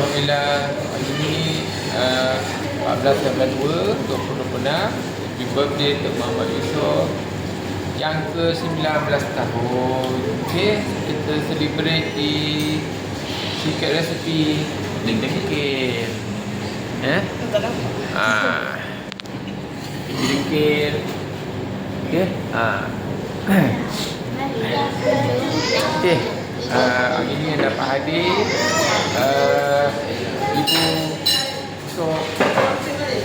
Alhamdulillah hari ni uh, 14 Februari 2026 Happy birthday untuk Muhammad Yusof. Yang ke-19 tahun. Okay, kita celebrate di Secret Recipe. Ding-ding sikit Eh? Ah. Dingkir Okay ah. Okay uh, Hari ni yang dapat hadir uh, Ibu So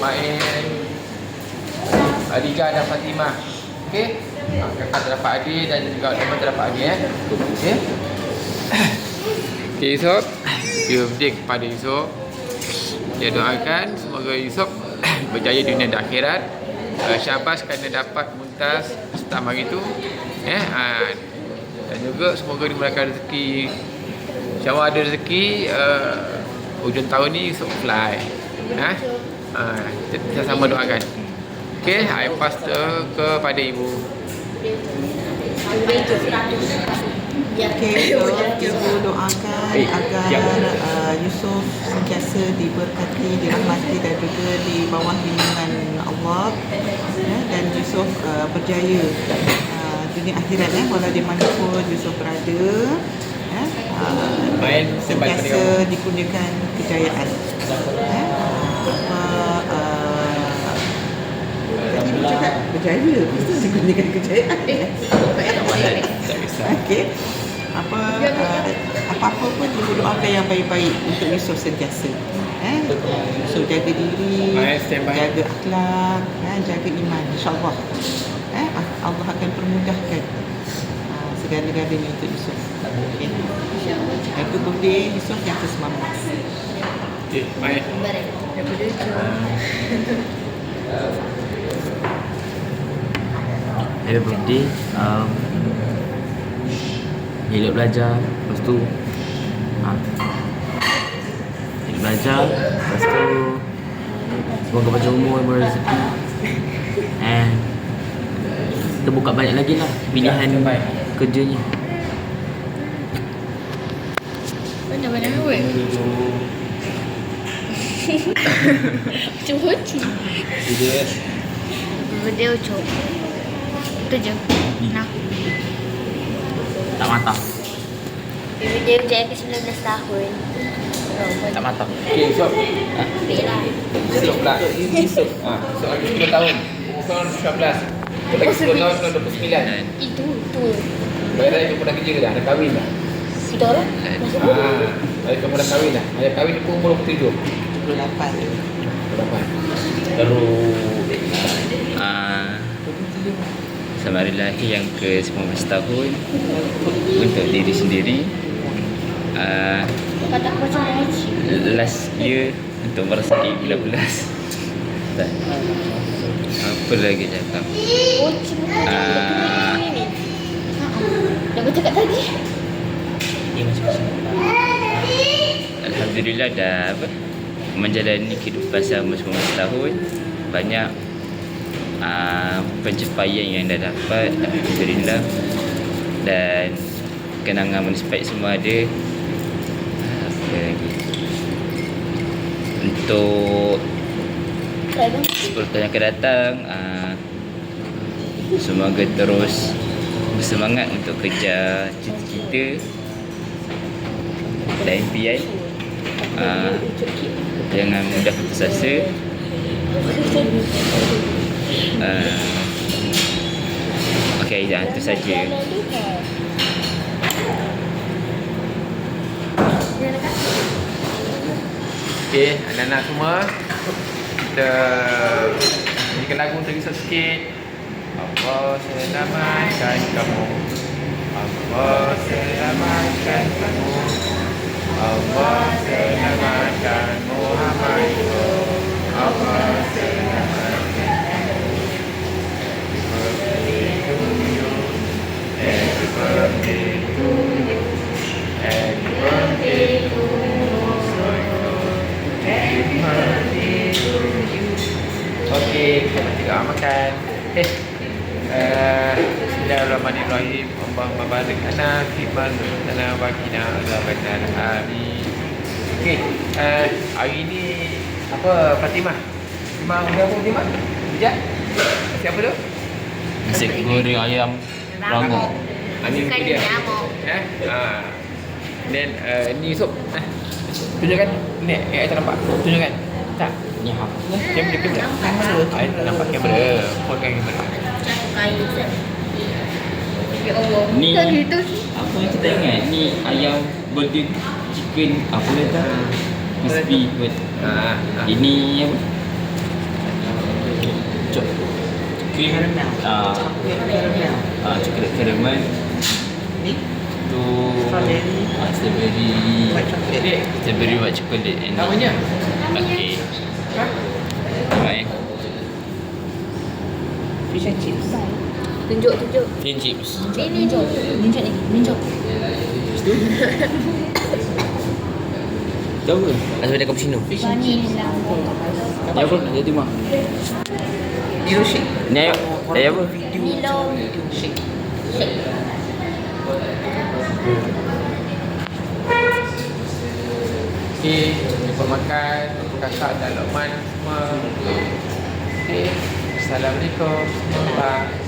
Main Adija dan Fatimah. Okay uh, Kakak terdapat hadir dan juga teman terdapat hadir eh. Okay Yusof Happy birthday kepada Yusof Dia doakan Semoga Yusof Berjaya dunia dan akhirat. Uh, Syabas kerana dapat muntas Setam hari tu eh, uh, Dan juga semoga dimulakan rezeki. InsyaAllah ada rezeki uh, Hujung tahun ni Yusof fly. Eh? uh, Kita, kita sama doakan. Okay, I pass to kepada ibu. Okey, so ibu doakan Eh, agar uh, Yusuf sentiasa diberkati, dirahmati dan juga di bawah lindungan Allah. Ya, dan Yusuf uh, berjaya dunia akhirat ya, walau di mana pun Yusuf berada ya, uh, Main sebab sentiasa dikurniakan kejayaan. Apa, uh, tadi ibu cakap berjaya, mesti dikurniakan kejayaan. ya. Tak kisah Okey. Apa uh, apa-apa pun ibu doakan yang baik-baik untuk Yusuf sentiasa. Eh? Yusuf jaga diri, Baik, jaga akhlak, eh? jaga iman insya-Allah. Allah akan permudahkan uh, segala-galanya untuk Yusuf. Okey. Happy birthday Yusuf yang ke-19. Okay, main Happy birthday um, Hidup belajar Lepas tu ha. Hidup belajar Lepas tu Semoga panjang umur Berrezeki And Kita buka banyak lagi lah Pilihan Baik. kerjanya Mana mana awak? Macam hoci. Dia Benda ucap. Itu je. Nah. Tak matang Dia ucap yang ke-19 tahun. Tak matang Yusof Ambil lah. Yusof pula Yusof Ha, Yusof lagi 10 tahun Yusof 19 Kita lagi 10 tahun, Yusof 29 Dan Itu, tu. Baiklah, itu pun dah kerja dah, dah kahwin dah Sudah lah. Masuk Ha, dulu. baik kamu dah kahwin dah Ayah kahwin pun umur 27 28. Berapa? Terus uh, Sama hari lahir yang ke-19 tahun Untuk diri sendiri uh, last year untuk merasai bulan belas. Tak. Apa lagi cakap? Hoci. Ah. Dah aku cakap tadi. Macam-macam. Alhamdulillah dah apa? Menjalani kehidupan selama 19 tahun Banyak uh, pencapaian yang dah dapat Alhamdulillah Dan kenangan manis baik semua ada Apa lagi Untuk. 10 tahun yang akan datang uh, Semoga terus bersemangat untuk kejar cita-cita dan impian. Jangan mudah putus asa uh, Okay, dah itu saja. Okay, anak-anak semua Kita Nyanyikan lagu untuk Yusof sikit. Allah selamatkan kamu? Allah selamatkan kamu? Allah selamatkan Muhammad Okey, kita juga makan. Eh, uh, Bismillahirrahmanirrahim. Allahumma barik lana fi ma razaqtana wa qina adzabannar. Amin. Okey, uh, hari ni apa Fatimah? Fatimah apa Fatimah? Sekejap. Siapa tu? Nasi goreng ayam rangkong. Ah, ni Bukan dia. Eh? Ah. Then uh, ni Yusof. Eh. Tunjukkan. Ni, eh, saya tak nampak. Tunjukkan. Tak. Ni ha. Kamera, kamera. Kamera. Saya tak nampak kamera. Fokan kamera. Ya. Ni apa yang kita ingat ni ayam golden chicken apa dia tak? Crispy but Ah, ah. ini apa? Cok. Cream Caramel. ah caramel. ah coklat caramel Ni tu Strawberry. ah, strawberry white chocolate. Dek, strawberry white chocolate namanya? okey Ha? baik Fish and chips. Tunjuk, tunjuk. fish and chips Ni, ni, ni. Tunjuk ni. Tunjuk. tahu ke asal ada cappuccino Vanilla. ni apa jadi mak Milo shake. ni ayam ayam apa Milo. Shake. Shake. Okey, jumpa makan kakak dan Lokman semua. Okey, Salabricos, Nueva